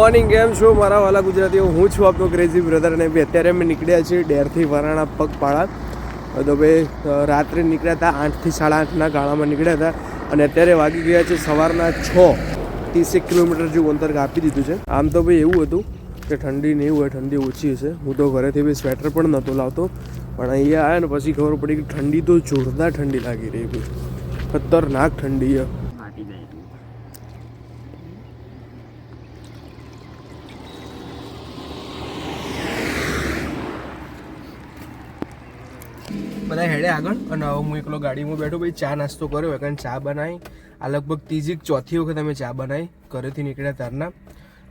Morning કેમ છો? મારા વાલા ગુજરાતીઓ, હું છું આપનો ક્રેઝી બ્રધર અને ભાઈ, અત્યારે અમે નીકળ્યા છીએ ડેરથી વરાણા પગપાળા. તો ભાઈ રાત્રે નીકળ્યા હતા આઠથી સાડા આઠના ગાળામાં નીકળ્યા હતા અને અત્યારે વાગી ગયા છે સવારના છ. ત્રીસેક કિલોમીટર જેવું અંતર કાપી દીધું છે. આમ તો ભાઈ એવું હતું કે ઠંડી નહીં હોય, ઠંડી ઓછી હશે. હું તો ઘરેથી બી સ્વેટર પણ નહોતો લાવતો. પણ અહીંયા આવ્યા ને પછી ખબર પડી કે ઠંડી તો જોરદાર ઠંડી લાગી રહી ભાઈ ખતરનાક ઠંડી છે. હેડે આગળ અને હવે હું એકલો ગાડીમાં બેઠો ભાઈ ચા નાસ્તો કર્યો કારણ ચા બનાવી. આ લગભગ ત્રીજી ચોથી વખત અમે ચા બનાવી, ઘરેથી નીકળ્યા તારના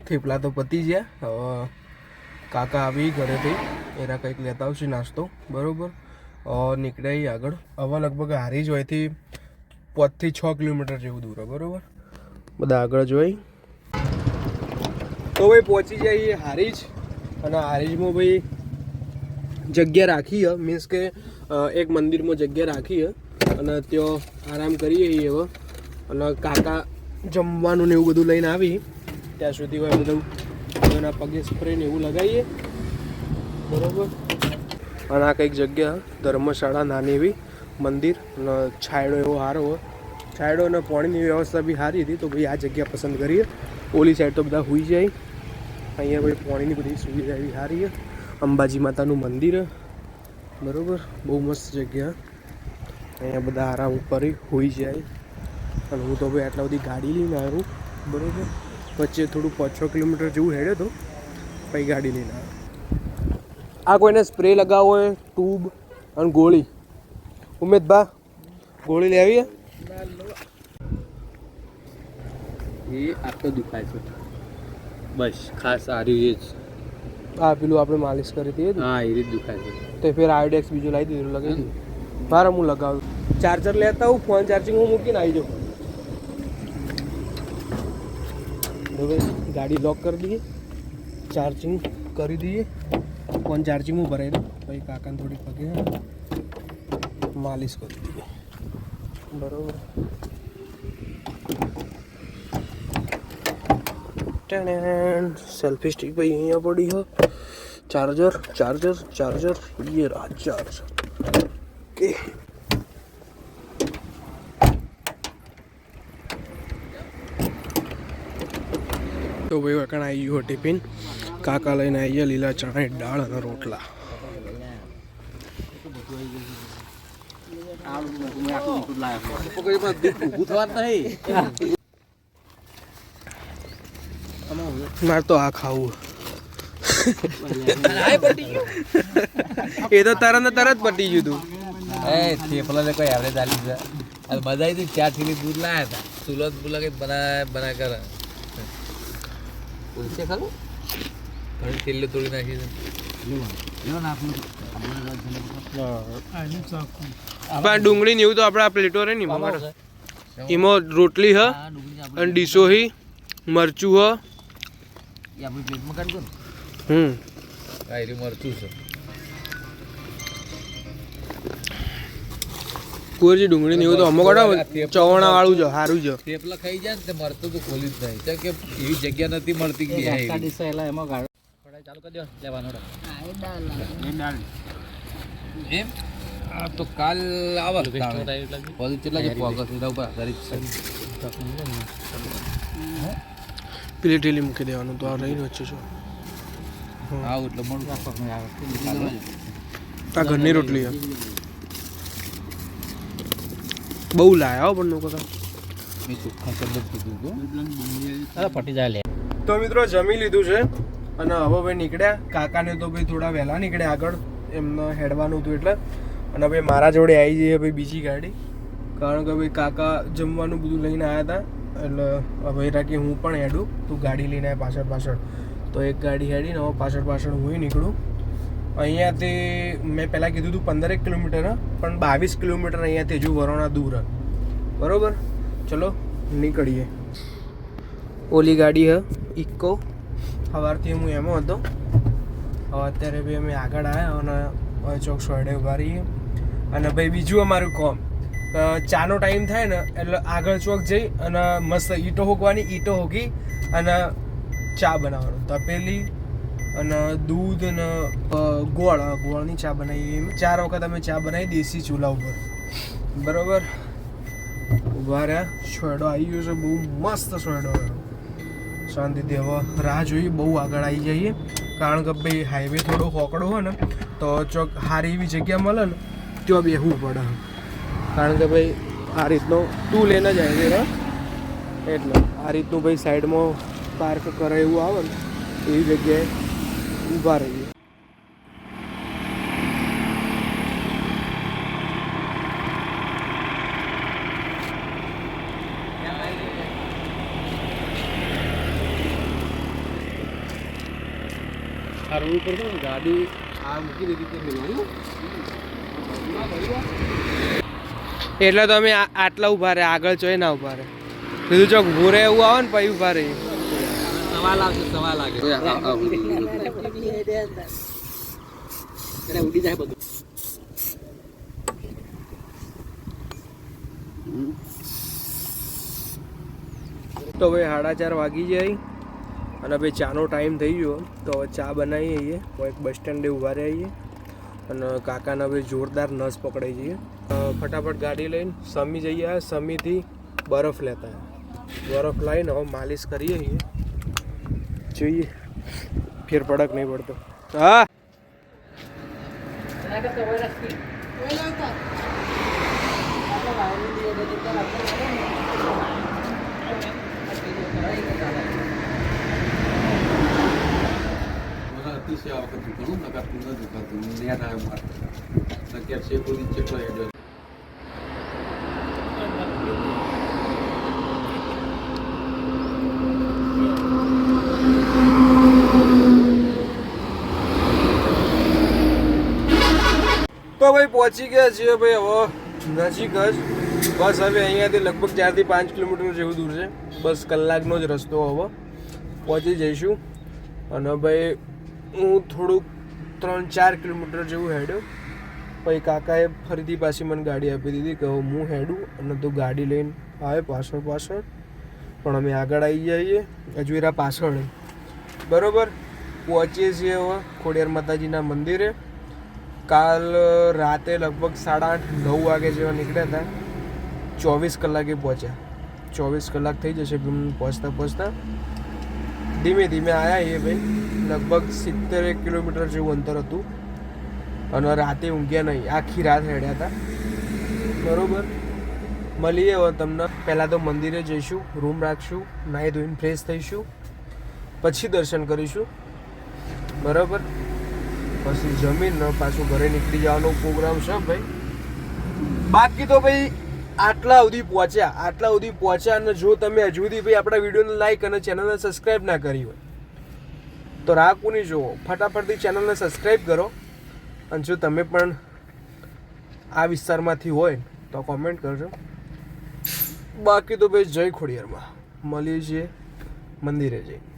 થેપલા તો પતી ગયા. હવે કાકા આવી ઘરેથી, એના કંઈક લેતા આવશે નાસ્તો. બરાબર? નીકળ્યા આગળ. હવે લગભગ હારી જ હોયથી પાંચથી છ કિલોમીટર જેવું દૂર, બરાબર? બધા આગળ જોઈ તો ભાઈ પહોંચી જઈએ હારીજ અને હારીજમાં ભાઈ જગ્યા રાખી મીન્સ કે એક મંદિરમાં જગ્યા રાખીએ અને ત્યાં આરામ કરીએ છીએ હવે અને કાકા જમવાનું ને એવું બધું લઈને આવી. ત્યાં સુધી હોય બધું. એના પગે સ્પ્રે ને એવું લગાવીએ. બરાબર? અને આ કંઈક જગ્યા ધર્મશાળા નાની એવી. મંદિર અને છાયડો એવો સારો હોય છાંયડો અને પાણીની વ્યવસ્થા બી સારી હતી. તો ભાઈ આ જગ્યા પસંદ કરીએ. ઓલી સાઈડ તો બધા હોઈ જાય. અહીંયા ભાઈ પાણીની બધી સુવિધા એવી સારી અંબાજી માતાનું મંદિર. બરોબર? બહુ મસ્ત જગ્યા. અહીંયા બધા આરામ ઉપર હોઈ જાય. અને હું તો ભાઈ આટલા બધી ગાડી લઈને આવ્યો. બરોબર? વચ્ચે થોડું પાંચ છ કિલોમીટર જેવું હેડ્યો તો પછી ગાડી લઈને આવ્યો. આ કોઈને સ્પ્રે લગાવવો હોય ટ્યુબ અને ગોળી. ઉમેદભા ગોળી લેવી એ આટલો દુખાય છે. બસ ખાસ સારું એ જ. આ પેલું આપણે માલિશ કરી હતી હા એ રીત દુખાય છે. તો ફેર આયોડેક્સ બીજું લાવી દીધું લગાવી દીધું. મારે હું લગાવું. ચાર્જર લેતા હું ફોન ચાર્જિંગ હું મૂકીને આવી જાઉં. હવે ગાડી લોક કરી દઈએ ચાર્જિંગ કરી દઈએ. ફોન ચાર્જિંગ હું ભરાઈ દઉં. પછી કાકાને થોડી પગે માલિશ કરી દઈએ. બરોબર. સેલ્ફી સ્ટિક ભાઈ અહીંયા પડી હો. ચાર્જર ચાર્જર ચાર્જર ये रहा चार्जर ओके તો ભાઈ વકણ આવી ગયો ટિફિન કાકા લઈને આવી ગયા લીલા ચણા દાળ અને રોટલા મારે તો આ ખાવું એ તો તરત ને તરત પટી ગયું તું. એ થેપલા ને કોઈ એવરેજ આલી છે અને બધા હતી ચાર થેલી દૂધ લાયા હતા. સુલત બુલા કઈ બના બના કર. પૂછે ખરું? ઘણી થેલી તોડી નાખી છે. પણ ડુંગળી ને એવું તો આપણે પ્લેટો રે ને એમાં મારે. એમાં રોટલી હ અને ડીશો હી મરચું હ. આપણી પ્લેટમાં કાઢજો ને. હમ. હા એ મરચું છે. કુંવરજી ડુંગળી ને એવું તો અમુક ચવાણા વાળું છે સારું છે થેપલા ખાઈ જાય ને તે મરતું તો ખોલી જ નહીં કે એવી જગ્યા નથી મળતી કે બે એવી. ચાલુ કરી દો લેવાનો એમ? આ તો કાલ આવા બધું કેટલા જે પોગસ એના ઉપર આધારિત છે. પેલી ઢીલી મૂકી દેવાનું તો આ રહીને વચ્ચે છો. આવું એટલે મળું. આ ઘરની રોટલી બહુ લાયા હો પણ લોકો તો. મિત્રો જમી લીધું છે અને હવે ભાઈ નીકળ્યા. કાકાને તો ભાઈ થોડા વહેલા નીકળ્યા આગળ. એમને હેડવાનું હતું એટલે. અને ભાઈ મારા જોડે આવી જઈએ ભાઈ બીજી ગાડી. કારણ કે ભાઈ કાકા જમવાનું બધું લઈને આવ્યા હતા. એટલે હવે રાખી હું પણ હેડું. તું ગાડી લઈને પાછળ પાછળ. તો એક ગાડી હેડીને હવે પાછળ પાછળ હું નીકળું. અહીંયાથી મેં પહેલાં કીધું હતું પંદરેક કિલોમીટર, પણ બાવીસ કિલોમીટર અહીંયાથી હજુ વરોણા દૂર. બરોબર? ચલો, નીકળીએ. ઓલી ગાડી હ ઇકો સવારથી હું એમાં હતો. અત્યારે ભાઈ અમે આગળ આવ્યા અને ચોક સોડે ઊભા રહીએ. અને ભાઈ, બીજું અમારું કોમ. ચાનો ટાઈમ થાય ને, એટલે આગળ ચોક જઈ અને મસ્ત ઈંટો હોકવાની ઈંટો હોકી અને ચા બનાવવાનું. તપેલી અને દૂધ અને ગોળ. ગોળની ચા બનાવીએ. એમ ચાર વખત અમે ચા બનાવી, દેશી ચૂલા ઉપર. બરાબર? ઊભા રહ્યા. સોયડો આવી ગયો છે. બહુ મસ્ત સોયડો આવ્યો. શાંતિથી હવે રાહ જોઈએ બહુ આગળ આવી જઈએ. કારણ કે ભાઈ હાઈવે થોડો હોકડો હોય ને, તો ચોક સારી એવી જગ્યા મળે ને, ત્યાં બેહવું પડે. કારણ કે ભાઈ, આ રીતનો ટુ લેન જ આવી ગયો. એટલે આ રીતનું ભાઈ સાઈડમાં પાર્ક કરે એવું આવે ને એવી જગ્યાએ ઊભા રહીએ. આ રોડ ઉપર આ એટલે તો અમે આ- આટલા ઊભા રહે આગળ જોઈ ના ઊભા રહે કીધું ચોક ભૂરે એવું આવે ને, પછી ઊભા રહીએ. સવાલ આવશે સવાલ લાગે ઉડી જાય બધું. તો હવે સાડા ચાર વાગી જાય અને હવે ચાનો ટાઈમ થઈ ગયો. તો હવે ચા બનાવી આવીએ. હું એક બસ સ્ટેન્ડે ઊભા રહીએ. અને કાકાને હવે જોરદાર નસ પકડાઈ જઈએ. ફટાફટ ગાડી લઈને સમી જઈએ. સમીથી બરફ લેતા બરફ લાવીને હવે માલિશ કરીએ છીએ જોઈએ. ફેર પડક નહીં પડતો. હા. અતિશય આ વખત નકાર નકારતું ન દુખાતું નેટ આવ્યો મારે નક્કી છે કોઈ ચેટલો હેડ્યો તો ભાઈ પહોંચી ગયા છીએ ભાઈ હવે નજીક જ. બસ હવે અહીંયાથી લગભગ ચારથી પાંચ કિલોમીટર જેવું દૂર છે. બસ કલાકનો જ રસ્તો હવે. પહોંચી જઈશું. અને ભાઈ, હું થોડુંક ત્રણ ચાર કિલોમીટર જેવું હેડ્યો. પછી કાકાએ ફરીથી પાછી મને ગાડી આપી દીધી કે હું હેડું અને તું ગાડી લઈને આવે પાછળ પાછળ. પણ અમે આગળ આવી જઈએ. અજવેરા પાછળ બરોબર? પહોંચીએ છીએ હવે ખોડિયાર માતાજીના મંદિરે. કાલ રાતે લગભગ સાડા આઠ, નવ વાગે જેવા નીકળ્યા હતા. ચોવીસ કલાકે પહોંચ્યા. ચોવીસ કલાક થઈ જશે પહોંચતા પહોંચતા. ધીમે ધીમે આવ્યા એ ભાઈ. લગભગ સિત્તેર એક કિલોમીટર જેવું અંતર હતું. અને રાતે ઊંઘ્યા નહીં. આખી રાત હેડ્યા હતા. બરાબર. મળીએ હવે તમને. પહેલાં તો મંદિરે જઈશું, રૂમ રાખશું, નાહી ધોઈને ફ્રેશ થઈશું. પછી દર્શન કરીશું. બરાબર. પછી જમીન પાછું ઘરે નીકળી જવાનો પ્રોગ્રામ છે ભાઈ. બાકી તો ભાઈ આટલા સુધી પહોંચ્યા. આટલા સુધી પહોંચ્યા અને જો તમે હજુ સુધી ભાઈ આપણા વિડીયોને લાઈક અને ચેનલને સબસ્ક્રાઈબ ના કરી હોય, તો રાહ કોની જુઓ. ફટાફટથી ચેનલને સબસ્ક્રાઈબ કરો. અને જો તમે પણ આ વિસ્તારમાંથી હોય, તો કોમેન્ટ કરજો. બાકી તો ભાઈ જય ખોડિયારમાં. મળીએ છીએ મંદિરે જઈને.